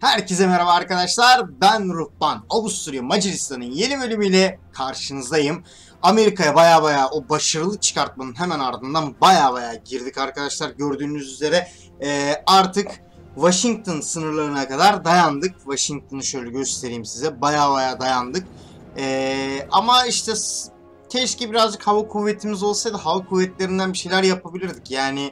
Herkese merhaba arkadaşlar. Ben Ruhban. Avusturya Macaristan'ın yeni bölümüyle karşınızdayım. Amerika'ya baya baya o başarılı çıkartmanın hemen ardından baya baya girdik arkadaşlar. Gördüğünüz üzere e, artık Washington sınırlarına kadar dayandık. Washington'ı şöyle göstereyim size. Baya baya dayandık. E, ama işte keşke birazcık hava kuvvetimiz olsaydı hava kuvvetlerinden bir şeyler yapabilirdik. Yani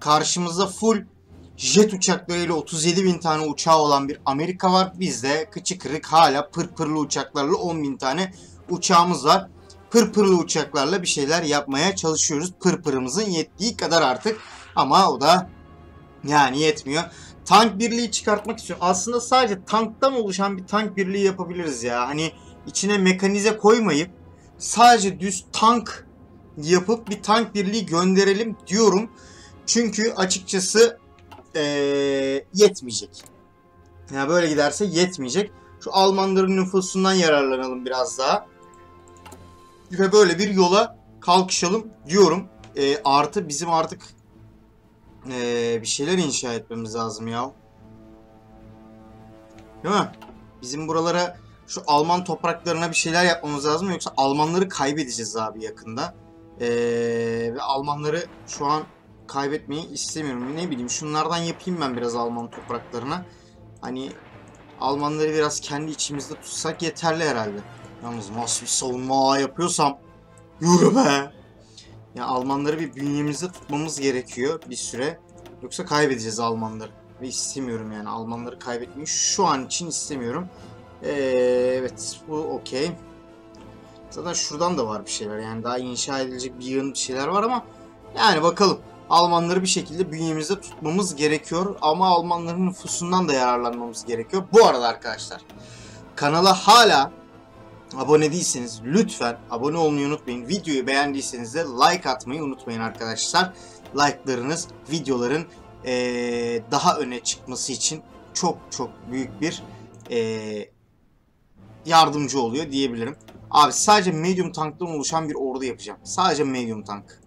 karşımızda full jet uçaklarıyla 37 bin tane uçağı olan bir Amerika var. Bizde kıçı kırık hala pırpırlı uçaklarla 10 bin tane uçağımız var. Pırpırlı uçaklarla bir şeyler yapmaya çalışıyoruz. Pırpırımızın yettiği kadar artık. Ama o da yani yetmiyor. Tank birliği çıkartmak istiyorum. Aslında sadece tanktan oluşan bir tank birliği yapabiliriz ya. Hani içine mekanize koymayıp sadece düz tank yapıp bir tank birliği gönderelim diyorum. Çünkü açıkçası ee, yetmeyecek. Yani böyle giderse yetmeyecek. Şu Almanların nüfusundan yararlanalım biraz daha. Ve böyle bir yola kalkışalım diyorum. Ee, artı bizim artık ee, bir şeyler inşa etmemiz lazım ya. Değil mi? Bizim buralara şu Alman topraklarına bir şeyler yapmamız lazım yoksa Almanları kaybedeceğiz abi yakında. Ee, ve Almanları şu an kaybetmeyi istemiyorum. Ne bileyim şunlardan yapayım ben biraz Alman topraklarına. Hani Almanları biraz kendi içimizde tutsak yeterli herhalde. Yalnız nasıl bir savunma yapıyorsam yürü be. Ya Almanları bir bünyemizde tutmamız gerekiyor bir süre. Yoksa kaybedeceğiz Almanları. Ve istemiyorum yani Almanları kaybetmeyi şu an için istemiyorum. Ee, evet bu okey. Zaten şuradan da var bir şeyler yani daha inşa edilecek bir yığın bir şeyler var ama yani bakalım. Almanları bir şekilde bünyemizde tutmamız gerekiyor ama Almanların nüfusundan da yararlanmamız gerekiyor. Bu arada arkadaşlar kanala hala abone değilseniz lütfen abone olmayı unutmayın. Videoyu beğendiyseniz de like atmayı unutmayın arkadaşlar. Like'larınız videoların ee, daha öne çıkması için çok çok büyük bir ee, yardımcı oluyor diyebilirim. Abi sadece medium tanktan oluşan bir ordu yapacağım. Sadece medium tank.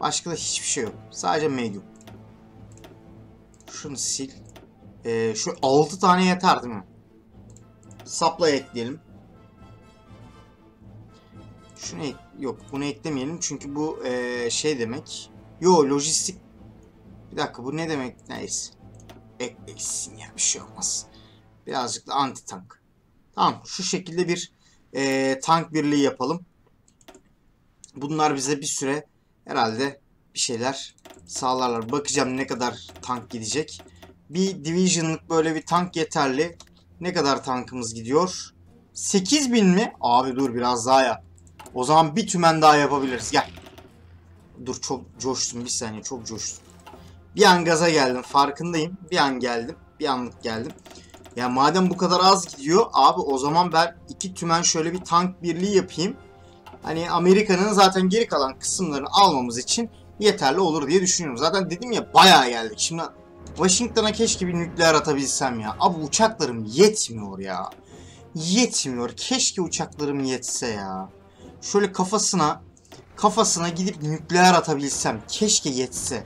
Başka da hiçbir şey yok. Sadece medium. Şunu sil. Ee, şu 6 tane yeter değil mi? Sapla ekleyelim. Şunu ek yok bunu eklemeyelim çünkü bu ee, şey demek. Yo lojistik. Bir dakika bu ne demek? Neyse. Eklesin ya bir şey olmaz. Birazcık da anti tank. Tamam şu şekilde bir ee, tank birliği yapalım. Bunlar bize bir süre herhalde bir şeyler sağlarlar. Bakacağım ne kadar tank gidecek. Bir division'lık böyle bir tank yeterli. Ne kadar tankımız gidiyor? 8000 mi? Abi dur biraz daha yap. O zaman bir tümen daha yapabiliriz. Gel. Dur çok coştum bir saniye çok coştum. Bir an gaza geldim farkındayım. Bir an geldim. Bir anlık geldim. Ya madem bu kadar az gidiyor abi o zaman ben iki tümen şöyle bir tank birliği yapayım. Hani Amerika'nın zaten geri kalan kısımlarını almamız için yeterli olur diye düşünüyorum. Zaten dedim ya bayağı geldik. Şimdi Washington'a keşke bir nükleer atabilsem ya. Abi uçaklarım yetmiyor ya. Yetmiyor. Keşke uçaklarım yetse ya. Şöyle kafasına kafasına gidip nükleer atabilsem. Keşke yetse.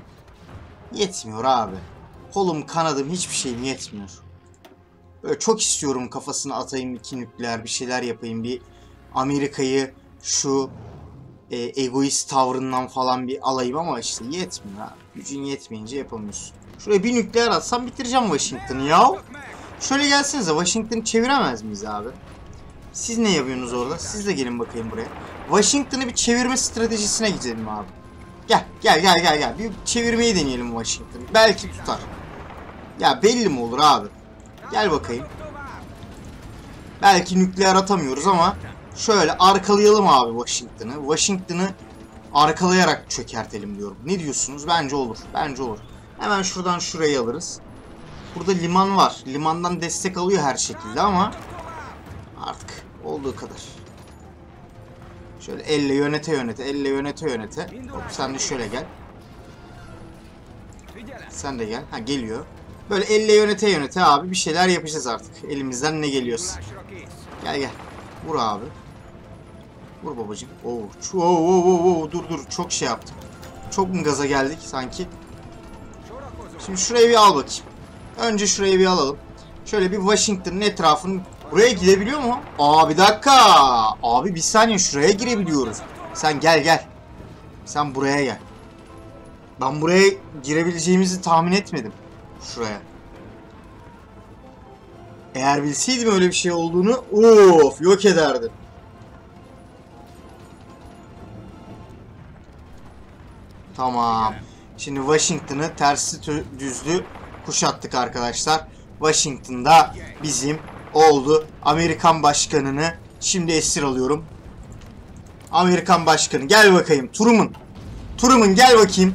Yetmiyor abi. Kolum kanadım hiçbir şeyim yetmiyor. Böyle çok istiyorum kafasına atayım iki nükleer bir şeyler yapayım. Bir Amerika'yı şu e, egoist tavrından falan bir alayım ama işte yetmiyor ha. Gücün yetmeyince yapamıyorsun. Şuraya bir nükleer atsam bitireceğim Washington'ı ya. Şöyle gelsenize Washington'ı çeviremez miyiz abi? Siz ne yapıyorsunuz orada? Siz de gelin bakayım buraya. Washington'ı bir çevirme stratejisine gidelim abi. Gel gel gel gel gel. Bir çevirmeyi deneyelim Washington'ı. Belki tutar. Ya belli mi olur abi? Gel bakayım. Belki nükleer atamıyoruz ama Şöyle arkalayalım abi Washington'ı. Washington'ı arkalayarak çökertelim diyorum. Ne diyorsunuz? Bence olur. Bence olur. Hemen şuradan şurayı alırız. Burada liman var. Limandan destek alıyor her şekilde ama artık olduğu kadar. Şöyle elle yönete yönete, elle yönete yönete. Hop, sen de şöyle gel. Sen de gel. Ha geliyor. Böyle elle yönete yönete abi bir şeyler yapacağız artık. Elimizden ne geliyorsa. Gel gel. Vur abi. Vur babacım. Oo, oo, oo, oo, dur dur çok şey yaptım. Çok mu gaza geldik sanki? Şimdi şurayı bir al bakayım. Önce şurayı bir alalım. Şöyle bir Washington'ın etrafını buraya gidebiliyor mu? Aa bir dakika. Abi bir saniye şuraya girebiliyoruz. Sen gel gel. Sen buraya gel. Ben buraya girebileceğimizi tahmin etmedim. Şuraya. Eğer bilseydim öyle bir şey olduğunu of yok ederdim. Tamam. Şimdi Washington'ı tersi tö- düzlü kuşattık arkadaşlar. Washington'da bizim oldu. Amerikan başkanını şimdi esir alıyorum. Amerikan başkanı gel bakayım Truman. Truman gel bakayım.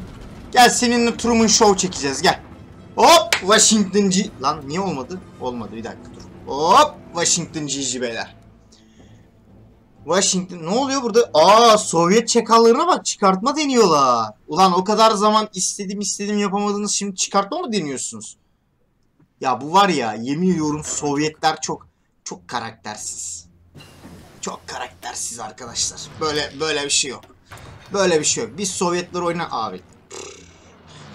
Gel seninle Truman Show çekeceğiz gel. Hop Washington'cı... Lan niye olmadı? Olmadı bir dakika dur. Hop Washington'cı beyler. Washington ne oluyor burada? Aa Sovyet çakallarına bak çıkartma deniyorlar. Ulan o kadar zaman istedim istedim yapamadınız şimdi çıkartma mı deniyorsunuz? Ya bu var ya yemin ediyorum Sovyetler çok çok karaktersiz. Çok karaktersiz arkadaşlar. Böyle böyle bir şey yok. Böyle bir şey yok. Biz Sovyetler oyna abi.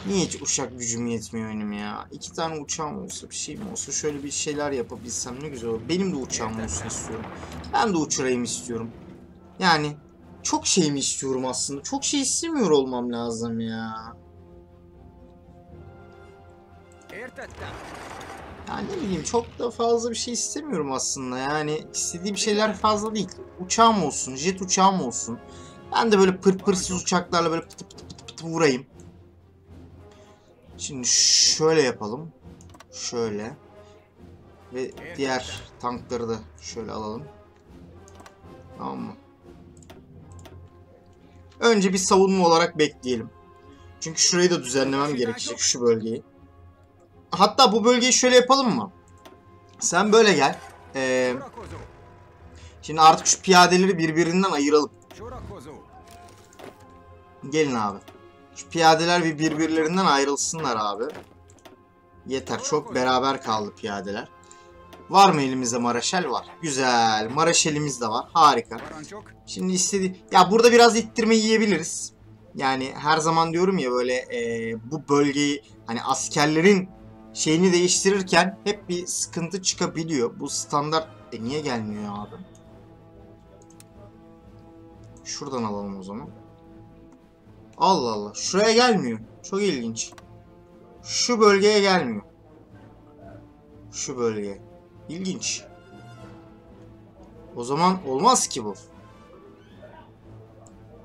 Niye hiç uçak gücüm yetmiyor benim ya? İki tane uçağım olsa bir şey mi olsa şöyle bir şeyler yapabilsem ne güzel olur. Benim de uçağım olsun istiyorum. Ben de uçurayım istiyorum. Yani çok şey mi istiyorum aslında? Çok şey istemiyor olmam lazım ya. Yani ne bileyim çok da fazla bir şey istemiyorum aslında. Yani istediğim şeyler fazla değil. Uçağım olsun, jet uçağım olsun. Ben de böyle pır pırsız uçaklarla böyle pıtı pıtı pıtı pıtı vurayım. Şimdi şöyle yapalım. Şöyle. Ve diğer tankları da şöyle alalım. Tamam mı? Önce bir savunma olarak bekleyelim. Çünkü şurayı da düzenlemem gerekecek şu bölgeyi. Hatta bu bölgeyi şöyle yapalım mı? Sen böyle gel. Ee, şimdi artık şu piyadeleri birbirinden ayıralım. Gelin abi. Şu piyadeler bir birbirlerinden ayrılsınlar abi. Yeter. Çok beraber kaldı piyadeler. Var mı elimizde Maraşel? Var. Güzel. Maraşelimiz de var. Harika. Şimdi istedi. Ya burada biraz ittirme yiyebiliriz. Yani her zaman diyorum ya böyle e, bu bölgeyi hani askerlerin şeyini değiştirirken hep bir sıkıntı çıkabiliyor. Bu standart e niye gelmiyor abi? Şuradan alalım o zaman. Allah Allah. Şuraya gelmiyor. Çok ilginç. Şu bölgeye gelmiyor. Şu bölgeye. İlginç. O zaman olmaz ki bu.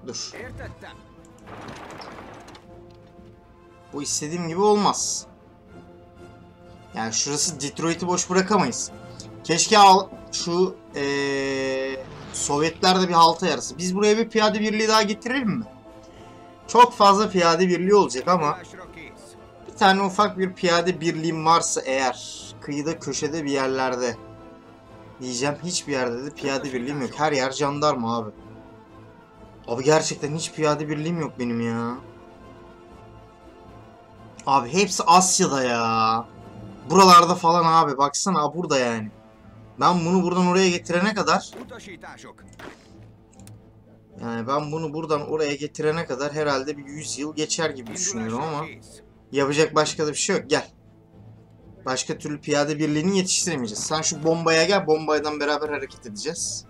Dur. Bu istediğim gibi olmaz. Yani şurası Detroit'i boş bırakamayız. Keşke al, şu ee, Sovyetler bir halta yarısı. Biz buraya bir piyade birliği daha getirelim mi? Çok fazla piyade birliği olacak ama bir tane ufak bir piyade birliğim varsa eğer kıyıda köşede bir yerlerde diyeceğim hiçbir yerde de piyade birliğim yok. Her yer jandarma abi. Abi gerçekten hiç piyade birliğim yok benim ya. Abi hepsi Asya'da ya. Buralarda falan abi baksana burada yani. Ben bunu buradan oraya getirene kadar yani ben bunu buradan oraya getirene kadar herhalde bir 100 yıl geçer gibi düşünüyorum ama yapacak başka da bir şey yok. Gel. Başka türlü piyade birliğini yetiştiremeyeceğiz. Sen şu bombaya gel. Bombaydan beraber hareket edeceğiz.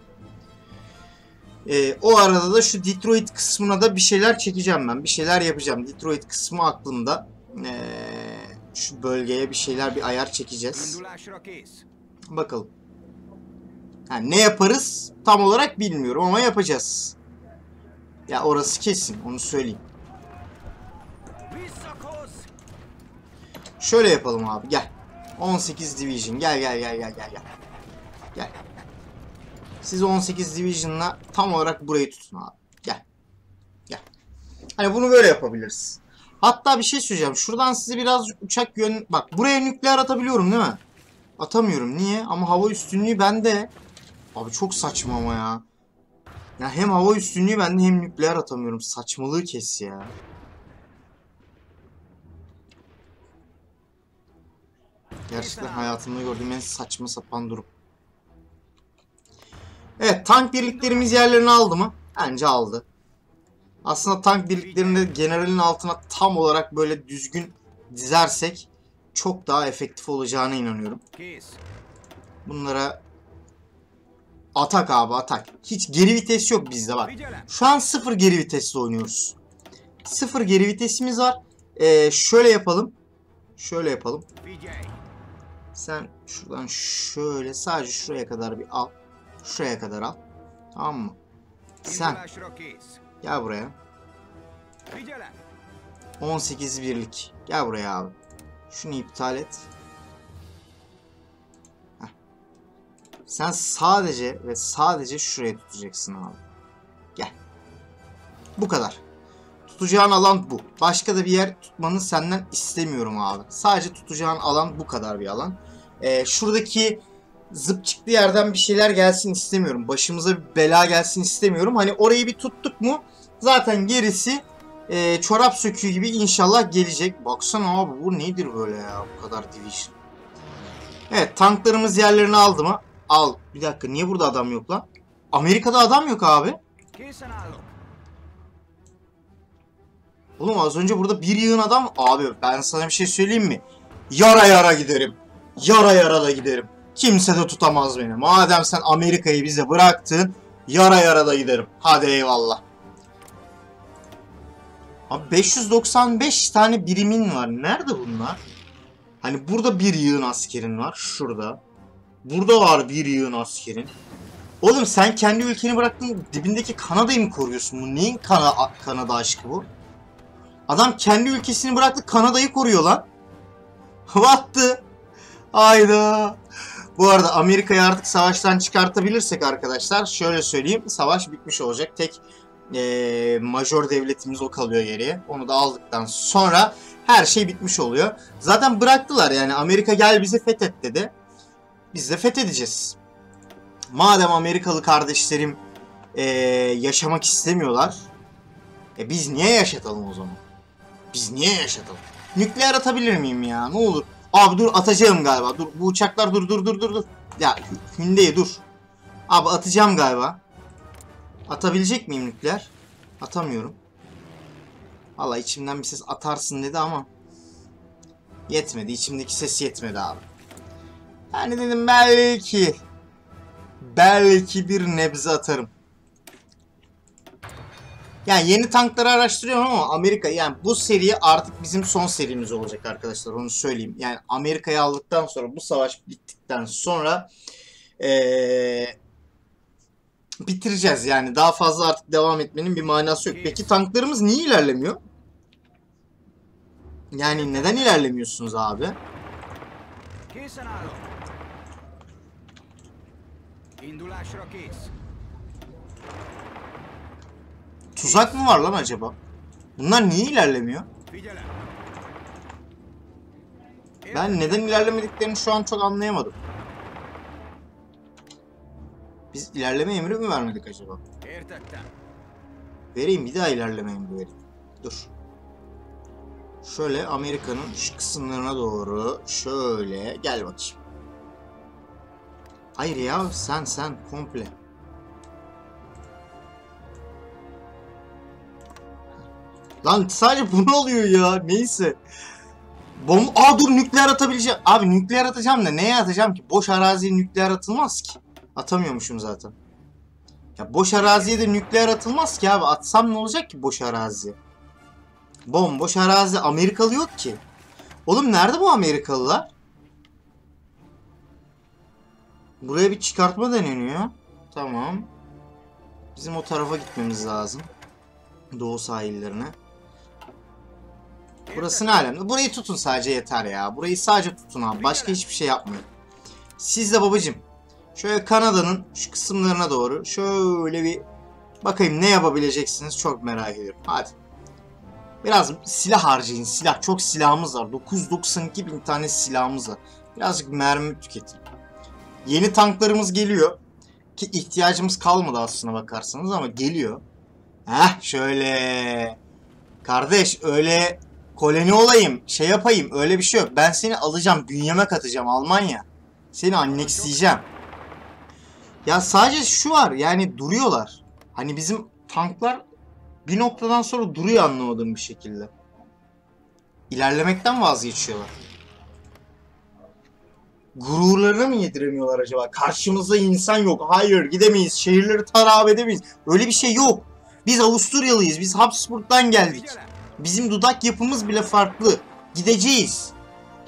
Ee, o arada da şu Detroit kısmına da bir şeyler çekeceğim ben. Bir şeyler yapacağım. Detroit kısmı aklımda. Ee, şu bölgeye bir şeyler bir ayar çekeceğiz. Bakalım. Yani ne yaparız tam olarak bilmiyorum ama yapacağız. Ya orası kesin onu söyleyeyim. Şöyle yapalım abi gel. 18 Division gel gel gel gel gel gel. Gel. Siz 18 Division'la tam olarak burayı tutun abi. Gel. Gel. Hani bunu böyle yapabiliriz. Hatta bir şey söyleyeceğim. Şuradan size biraz uçak yön... Bak buraya nükleer atabiliyorum değil mi? Atamıyorum. Niye? Ama hava üstünlüğü bende. Abi çok saçma ama ya. Ya hem hava üstünlüğü bende hem nükleer atamıyorum. Saçmalığı kes ya. Gerçekten hayatımda gördüğüm en saçma sapan durum. Evet tank birliklerimiz yerlerini aldı mı? Bence aldı. Aslında tank birliklerini generalin altına tam olarak böyle düzgün dizersek çok daha efektif olacağına inanıyorum. Bunlara atak abi atak. Hiç geri vites yok bizde bak. Şu an sıfır geri vitesle oynuyoruz. Sıfır geri vitesimiz var. Ee, şöyle yapalım. Şöyle yapalım. Sen şuradan şöyle sadece şuraya kadar bir al. Şuraya kadar al. Tamam mı? Sen gel buraya. Vigilant. 18 birlik. Gel buraya abi. Şunu iptal et. Sen sadece ve sadece şuraya tutacaksın abi. Gel. Bu kadar. Tutacağın alan bu. Başka da bir yer tutmanı senden istemiyorum abi. Sadece tutacağın alan bu kadar bir alan. Ee, şuradaki zıp çıktı yerden bir şeyler gelsin istemiyorum. Başımıza bir bela gelsin istemiyorum. Hani orayı bir tuttuk mu zaten gerisi e, çorap söküğü gibi inşallah gelecek. Baksana abi bu nedir böyle ya bu kadar division. Evet tanklarımız yerlerini aldı mı? Al. Bir dakika niye burada adam yok lan? Amerika'da adam yok abi. Oğlum az önce burada bir yığın adam... Abi ben sana bir şey söyleyeyim mi? Yara yara giderim. Yara yara da giderim. Kimse de tutamaz beni. Madem sen Amerika'yı bize bıraktın, yara yara da giderim. Hadi eyvallah. Abi 595 tane birimin var. Nerede bunlar? Hani burada bir yığın askerin var. Şurada. Burada var bir yığın askerin. Oğlum sen kendi ülkeni bıraktın dibindeki Kanada'yı mı koruyorsun? Bu neyin kana Kanada aşkı bu? Adam kendi ülkesini bıraktı Kanada'yı koruyor lan. Battı. Hayda. Bu arada Amerika'yı artık savaştan çıkartabilirsek arkadaşlar şöyle söyleyeyim savaş bitmiş olacak. Tek eee major devletimiz o kalıyor geriye. Onu da aldıktan sonra her şey bitmiş oluyor. Zaten bıraktılar yani Amerika gel bizi fethet dedi. Biz de fethedeceğiz. Madem Amerikalı kardeşlerim eee, yaşamak istemiyorlar. E biz niye yaşatalım o zaman? Biz niye yaşatalım? Nükleer atabilir miyim ya? Ne olur. Abi dur atacağım galiba. Dur bu uçaklar dur dur dur dur dur. Ya Hünde'ye dur. Abi atacağım galiba. Atabilecek miyim nükleer? Atamıyorum. Valla içimden bir ses atarsın dedi ama yetmedi. İçimdeki ses yetmedi abi. Yani dedim belki belki bir nebze atarım. Yani yeni tankları araştırıyorum ama Amerika yani bu seri artık bizim son serimiz olacak arkadaşlar onu söyleyeyim. Yani Amerika'yı aldıktan sonra bu savaş bittikten sonra ee, bitireceğiz yani daha fazla artık devam etmenin bir manası yok. Peki tanklarımız niye ilerlemiyor? Yani neden ilerlemiyorsunuz abi? Indulash Rockies. Tuzak mı var lan acaba? Bunlar niye ilerlemiyor? Ben neden ilerlemediklerini şu an çok anlayamadım. Biz ilerleme emri mi vermedik acaba? Vereyim bir daha ilerleme emri vereyim. Dur. Şöyle Amerika'nın şu kısımlarına doğru şöyle gel bakayım. Hayır ya sen sen komple. Lan sadece bu ne oluyor ya? Neyse. Bom Aa dur nükleer atabileceğim. Abi nükleer atacağım da neye atacağım ki? Boş araziye nükleer atılmaz ki. Atamıyormuşum zaten. Ya boş araziye de nükleer atılmaz ki abi. Atsam ne olacak ki boş araziye? Bomboş arazi Amerikalı yok ki. Oğlum nerede bu Amerikalılar? Buraya bir çıkartma deneniyor. Tamam. Bizim o tarafa gitmemiz lazım. Doğu sahillerine. Burası ne alemde? Burayı tutun sadece yeter ya. Burayı sadece tutun abi. Başka hiçbir şey yapmayın. Siz de babacım. Şöyle Kanada'nın şu kısımlarına doğru şöyle bir bakayım ne yapabileceksiniz çok merak ediyorum. Hadi. Biraz silah harcayın. Silah. Çok silahımız var. 992 bin tane silahımız var. Birazcık mermi tüketin. Yeni tanklarımız geliyor. Ki ihtiyacımız kalmadı aslına bakarsanız ama geliyor. Heh şöyle. Kardeş öyle koloni olayım, şey yapayım öyle bir şey yok. Ben seni alacağım, bünyeme katacağım Almanya. Seni annexleyeceğim. Ya sadece şu var yani duruyorlar. Hani bizim tanklar bir noktadan sonra duruyor anlamadığım bir şekilde. İlerlemekten vazgeçiyorlar. Gururlarını mı yediremiyorlar acaba? Karşımızda insan yok. Hayır gidemeyiz. Şehirleri taraf edemeyiz. Öyle bir şey yok. Biz Avusturyalıyız. Biz Habsburg'dan geldik. Bizim dudak yapımız bile farklı. Gideceğiz.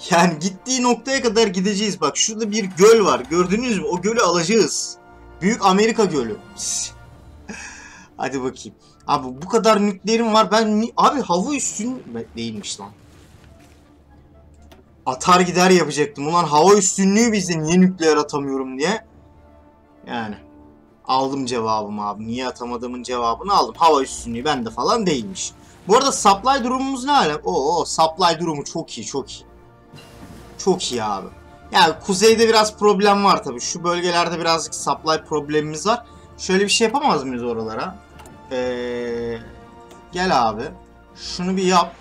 Yani gittiği noktaya kadar gideceğiz. Bak şurada bir göl var. Gördünüz mü? O gölü alacağız. Büyük Amerika Gölü. Hadi bakayım. Abi bu kadar nükleerim var. Ben abi hava üstün değilmiş lan. Atar gider yapacaktım. Ulan hava üstünlüğü bizde niye nükleer atamıyorum diye. Yani aldım cevabımı abi. Niye atamadığımın cevabını aldım. Hava üstünlüğü bende falan değilmiş. Bu arada supply durumumuz ne hale? Oo supply durumu çok iyi çok iyi. Çok iyi abi. Yani kuzeyde biraz problem var tabii. Şu bölgelerde birazcık supply problemimiz var. Şöyle bir şey yapamaz mıyız oralara? Ee, gel abi. Şunu bir yap.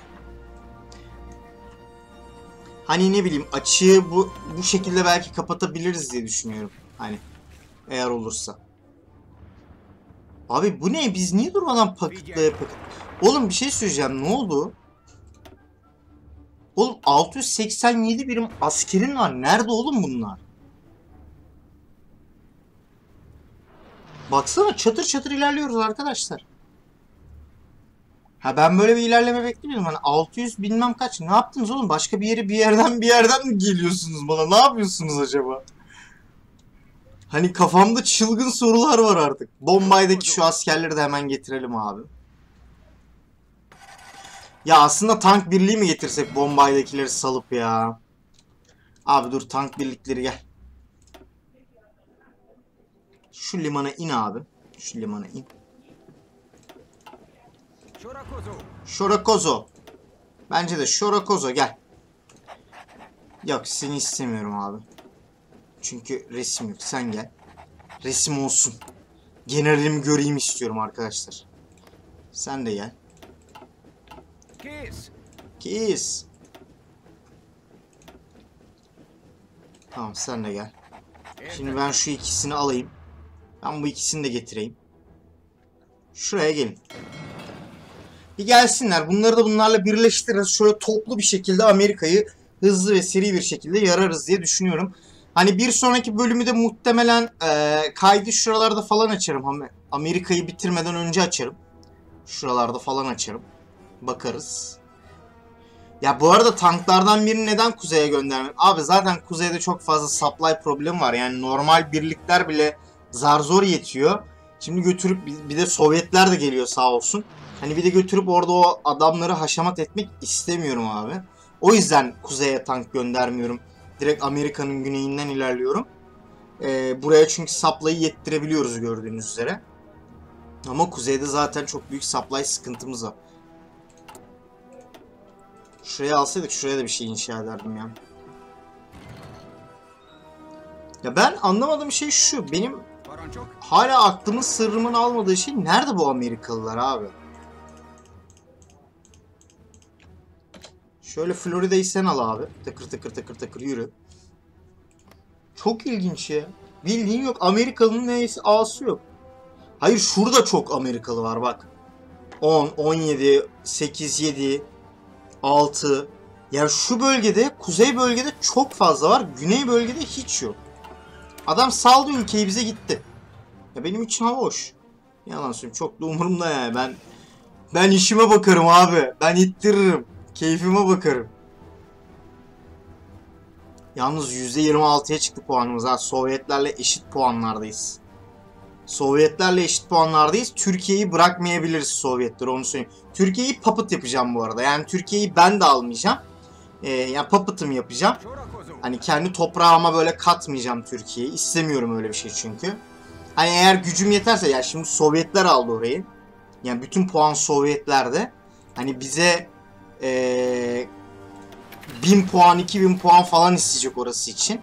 Hani ne bileyim açığı bu bu şekilde belki kapatabiliriz diye düşünüyorum. Hani eğer olursa. Abi bu ne? Biz niye durmadan pakıtlaya pakıt... Oğlum bir şey söyleyeceğim. Ne oldu? Oğlum 687 birim askerin var. Nerede oğlum bunlar? Baksana çatır çatır ilerliyoruz arkadaşlar. Ha ben böyle bir ilerleme beklemiyordum. Hani 600 bilmem kaç. Ne yaptınız oğlum? Başka bir yeri bir yerden bir yerden mi geliyorsunuz bana? Ne yapıyorsunuz acaba? Hani kafamda çılgın sorular var artık. Bombay'daki şu askerleri de hemen getirelim abi. Ya aslında tank birliği mi getirsek Bombay'dakileri salıp ya? Abi dur tank birlikleri gel. Şu limana in abi. Şu limana in. Şorakozo. Şorakozo. Bence de Şorakozo gel. Yok seni istemiyorum abi. Çünkü resim yok. Sen gel. Resim olsun. Generalimi göreyim istiyorum arkadaşlar. Sen de gel. Kiss. Kiss. Tamam sen de gel. Şimdi ben şu ikisini alayım. Ben bu ikisini de getireyim. Şuraya gelin. Bir gelsinler. Bunları da bunlarla birleştiririz. Şöyle toplu bir şekilde Amerika'yı hızlı ve seri bir şekilde yararız diye düşünüyorum. Hani bir sonraki bölümü de muhtemelen eee, kaydı şuralarda falan açarım. Amerika'yı bitirmeden önce açarım. Şuralarda falan açarım. Bakarız. Ya bu arada tanklardan birini neden kuzeye göndermek? Abi zaten kuzeyde çok fazla supply problemi var. Yani normal birlikler bile zar zor yetiyor. Şimdi götürüp bir de Sovyetler de geliyor sağ olsun. Hani bir de götürüp orada o adamları haşamat etmek istemiyorum abi. O yüzden kuzeye tank göndermiyorum. Direkt Amerika'nın güneyinden ilerliyorum. Ee, buraya çünkü supply'ı yettirebiliyoruz gördüğünüz üzere. Ama kuzeyde zaten çok büyük supply sıkıntımız var. Şuraya alsaydık şuraya da bir şey inşa ederdim ya. Ya ben anlamadığım şey şu. Benim hala aklımın sırrımın almadığı şey nerede bu Amerikalılar abi? Şöyle Florida'yı sen al abi. Tıkır tıkır tıkır tıkır yürü. Çok ilginç ya. Bildiğin yok. Amerikalı'nın neyse A'sı yok. Hayır şurada çok Amerikalı var bak. 10, 17, 8, 7, 6. Yani şu bölgede, kuzey bölgede çok fazla var. Güney bölgede hiç yok. Adam saldı ülkeyi bize gitti. Ya benim için hava hoş. Yalan söyleyeyim çok da umurumda yani. Ben ben işime bakarım abi. Ben ittiririm. Keyfime bakarım. Yalnız %26'ya çıktı puanımız ha. Sovyetlerle eşit puanlardayız. Sovyetlerle eşit puanlardayız. Türkiye'yi bırakmayabiliriz Sovyetler onu söyleyeyim. Türkiye'yi puppet yapacağım bu arada. Yani Türkiye'yi ben de almayacağım. Ee, yani puppet'ım yapacağım. Hani kendi toprağıma böyle katmayacağım Türkiye'yi. İstemiyorum öyle bir şey çünkü. Hani eğer gücüm yeterse ya şimdi Sovyetler aldı orayı. Yani bütün puan Sovyetlerde. Hani bize eee 1000 puan 2000 puan falan isteyecek orası için.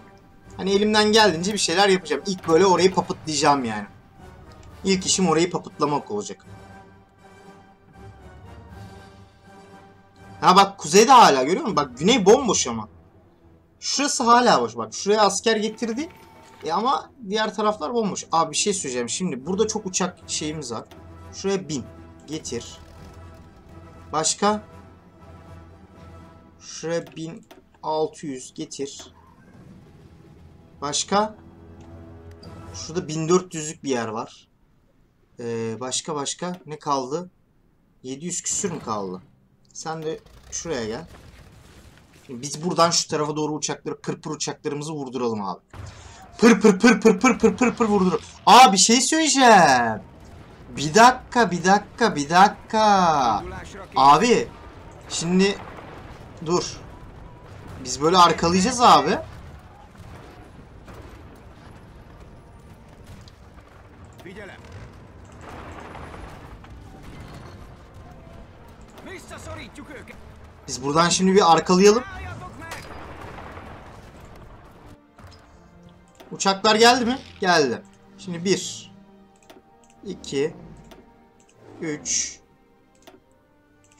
Hani elimden geldiğince bir şeyler yapacağım. İlk böyle orayı papıtlayacağım yani. İlk işim orayı papıtlamak olacak. Ha bak kuzeyde hala görüyor musun? Bak güney bomboş ama. Şurası hala boş bak. Şuraya asker getirdi. E ama diğer taraflar bomboş. Abi bir şey söyleyeceğim. Şimdi burada çok uçak şeyimiz var. Şuraya bin. Getir. Başka? Şuraya 1600 getir. Başka? Şurada 1400'lük bir yer var. Ee, başka başka ne kaldı? 700 küsür mü kaldı? Sen de şuraya gel. Biz buradan şu tarafa doğru uçakları, pırpır uçaklarımızı vurduralım abi. Pır pır pır pır pır pır pır pır vurdur. Aa bir şey söyleyeceğim. Bir dakika, bir dakika, bir dakika. Abi, şimdi dur. Biz böyle arkalayacağız abi. Biz buradan şimdi bir arkalayalım. Uçaklar geldi mi? Geldi. Şimdi 1 2 3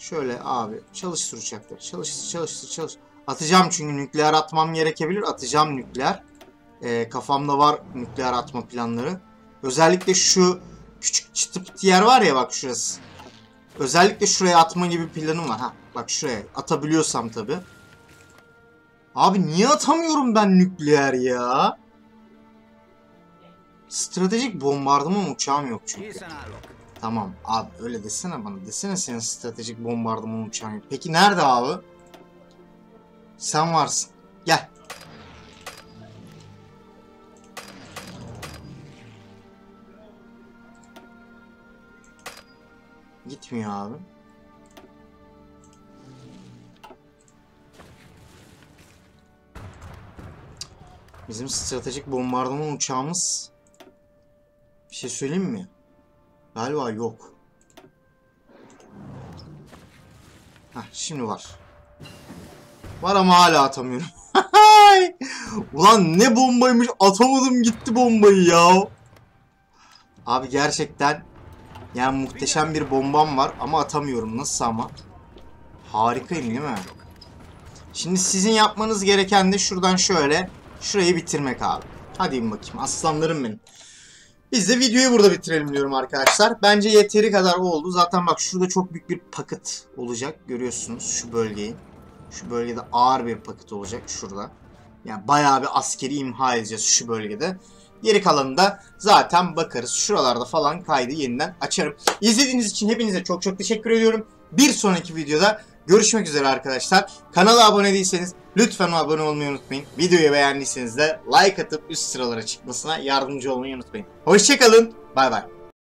Şöyle abi çalıştır uçakları. Çalıştır çalıştır çalıştır. Atacağım çünkü nükleer atmam gerekebilir. Atacağım nükleer. Ee, kafamda var nükleer atma planları. Özellikle şu küçük çıtı pıtı yer var ya bak şurası. Özellikle şuraya atma gibi planım var. Ha bak şuraya atabiliyorsam tabi. Abi niye atamıyorum ben nükleer ya? Stratejik bombardıman uçağım yok çünkü. Tamam abi öyle desene bana. Desene senin stratejik bombardıman uçağın. Peki nerede abi? Sen varsın. Gel. Gitmiyor abi. Bizim stratejik bombardıman uçağımız bir şey söyleyeyim mi? Galiba yok. Heh, şimdi var. Var ama hala atamıyorum. Ulan ne bombaymış atamadım gitti bombayı ya. Abi gerçekten yani muhteşem bir bombam var ama atamıyorum. Nasıl ama? Harikayım değil mi? Şimdi sizin yapmanız gereken de şuradan şöyle şurayı bitirmek abi. Hadi bakayım aslanlarım benim. Biz de videoyu burada bitirelim diyorum arkadaşlar. Bence yeteri kadar oldu. Zaten bak şurada çok büyük bir paket olacak. Görüyorsunuz şu bölgeyi. Şu bölgede ağır bir paket olacak şurada. Yani bayağı bir askeri imha edeceğiz şu bölgede. Geri kalanında zaten bakarız. Şuralarda falan kaydı yeniden açarım. İzlediğiniz için hepinize çok çok teşekkür ediyorum. Bir sonraki videoda görüşmek üzere arkadaşlar. Kanala abone değilseniz lütfen abone olmayı unutmayın. Videoyu beğendiyseniz de like atıp üst sıralara çıkmasına yardımcı olmayı unutmayın. Hoşçakalın. Bay bay.